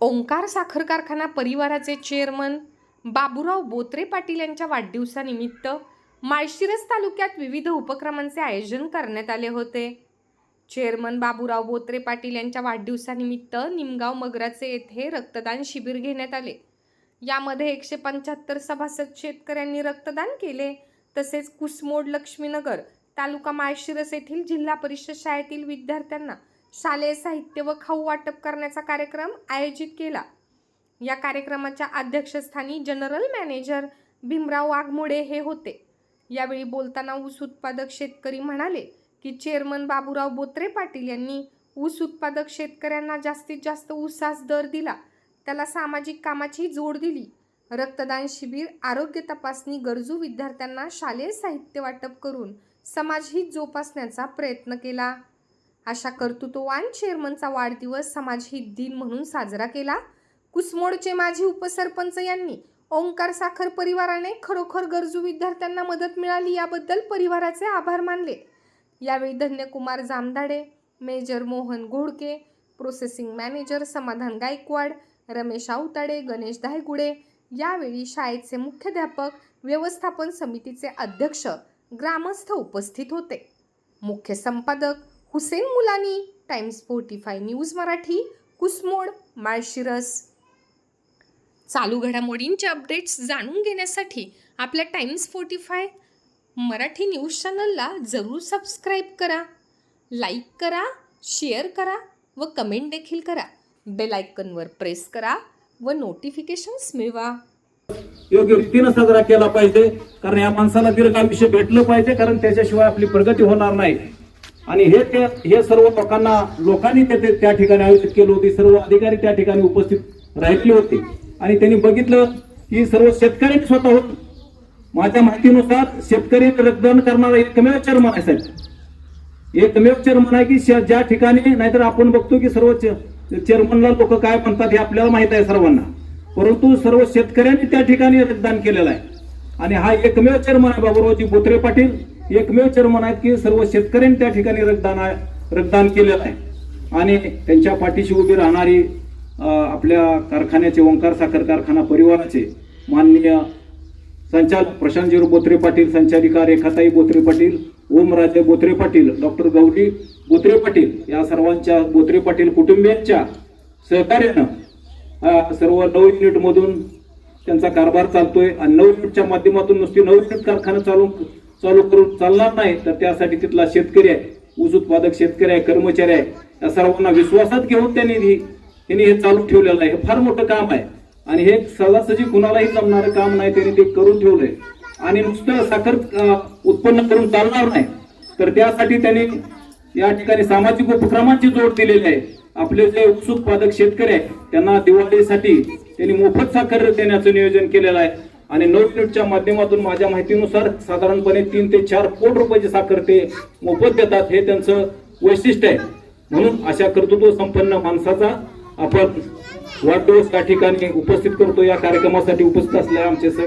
ओंकार साखर कारखाना परिवाराचे चेअरमन बाबूराव बोत्रे पाटील यांच्या वाढदिवसानिमित्त माळशिरस तालुक्यात विविध उपक्रमांचे आयोजन करण्यात आले होते. चेअरमन बाबूराव बोत्रे पाटील यांच्या वाढदिवसानिमित्त निमगाव मगराचे येथे रक्तदान शिबिर घेण्यात आले. यामध्ये एकशे पंच्याहत्तर सभासद शेतकऱ्यांनी रक्तदान केले. तसेच कुसमोड लक्ष्मीनगर तालुका माळशिरस येथील जिल्हा परिषद शाळेतील विद्यार्थ्यांना शालेय साहित्य व खाऊ वाटप करण्याचा कार्यक्रम आयोजित केला. या कार्यक्रमाच्या अध्यक्षस्थानी जनरल मॅनेजर भीमराव वाघमोडे हे होते. यावेळी बोलताना ऊस उत्पादक शेतकरी म्हणाले की चेअरमन बाबूराव बोत्रे पाटील यांनी ऊस उत्पादक शेतकऱ्यांना जास्तीत जास्त ऊसास दर दिला. त्याला सामाजिक कामाची जोड दिली. रक्तदान शिबिर आरोग्य तपासणी गरजू विद्यार्थ्यांना शालेय साहित्य वाटप करून समाजहित जोपासण्याचा प्रयत्न केला. अशा कर्तृत्ववान चेअरमनचा वाढदिवस समाजहित दिन म्हणून साजरा केला. कुसमोडचे माजी उपसरपंच यांनी ओंकार साखर परिवाराने खरोखर गरजू विद्यार्थ्यांना मदत मिळाली याबद्दल परिवाराचे आभार मानले. यावेळी Dhanyakumar Jamdade major Mohan Ghodke processing manager Samadhan Gaikwad Ramesh Awtade Ganesh Dhaygude यावेळी शाळेचे मुख्याध्यापक व्यवस्थापन समितीचे अध्यक्ष ग्रामस्थ उपस्थित होते. मुख्य संपादक Hussain Mulani Times Forty Five News Marathi Kusmod Malshiras. चालू घडामोडींचे अपडेट्स जाणून घेण्यासाठी आपल्या Times Forty Five Marathi News चॅनलला जरूर सबस्क्राईब करा लाईक करा शेअर करा व कमेंट देखील करा. बेल आयकनवर प्रेस करा व नोटिफिकेशन्स मिळवा. योग्य रीतीनं साजरा केला पाहिजे कारण या माणसाला दीर्घ आयुष्य भेटलं पाहिजे कारण त्याच्याशिवाय आपली प्रगती होणार नाही. आणि हे ते हे सर्व लोकांना लोकांनी ते त्या ठिकाणी आयोजित केलं होते. सर्व अधिकारी त्या ठिकाणी उपस्थित राहिले होते. आणि त्यांनी बघितलं की सर्व शेतकरी स्वतः होत. माझ्या माहितीनुसार शेतकरी रक्तदान करणारा एकमेव चेअरमन आहे साहेब. एकमेव चेअरमन आहे की ज्या ठिकाणी नाहीतर आपण बघतो की सर्व चेअरमनला लोक काय म्हणतात हे आपल्याला माहीत आहे सर्वांना. परंतु सर्व शेतकऱ्यांनी त्या ठिकाणी रक्तदान केलेलं आहे. आणि हा एकमेव चेअरमन आहे बाबूरावजी बोत्रे पाटील. एकमेव चेअरमन आहेत की सर्व शेतकऱ्यांनी त्या ठिकाणी रक्तदान रक्तदान केलेलं आहे. आणि त्यांच्या पाठीशी उभी राहणारी आपल्या कारखान्याचे ओंकार साखर कारखाना परिवाराचे माननीय संचालक प्रशांतजीरू बोत्रे पाटील संचालिका रेखाताई बोत्रे पाटील ओमराजे बोत्रे पाटील डॉक्टर गौरी बोत्रे पाटील या सर्वांच्या बोत्रे पाटील कुटुंबियांच्या सहकार्यानं सर्व नऊ युनिटमधून त्यांचा कारभार चालतोय. आणि नऊ युनिटच्या माध्यमातून नुसती नऊ युनिट कारखाना चालू चालू करून चालणार नाही तर त्यासाठी तिथला शेतकरी आहे ऊस उत्पादक शेतकरी आहे कर्मचारी आहे. या सर्वांना विश्वासात घेऊन त्यांनी ही- त्यांनी हे चालू ठेवलेलं आहे. हे फार मोठं काम आहे. आणि हे सहजासहजी कुणालाही जमणारं काम नाही त्यांनी ते करून ठेवलंय. आणि नुसतं साखर उत्पन्न करून चालणार नाही. तर त्यासाठी त्यांनी या ठिकाणी सामाजिक उपक्रमांची जोड दिलेली आहे. आपले जे ऊस उत्पादक शेतकरी आहेत त्यांना दिवाळीसाठी त्यांनी मोफत साखर देण्याचं नियोजन केलेलं आहे. आणि नऊ माध्यमातून माझ्या माहितीनुसार साधारणपणे तीन ते चार कोटी रुपयाची साखर ते मोफत देतात हे त्यांचं वैशिष्ट्य आहे. म्हणून अशा कर्तृत्व संपन्न माणसाचा आपण वाढदिवस या ठिकाणी उपस्थित करतो. या कार्यक्रमासाठी उपस्थित असलेल्या आमचे सर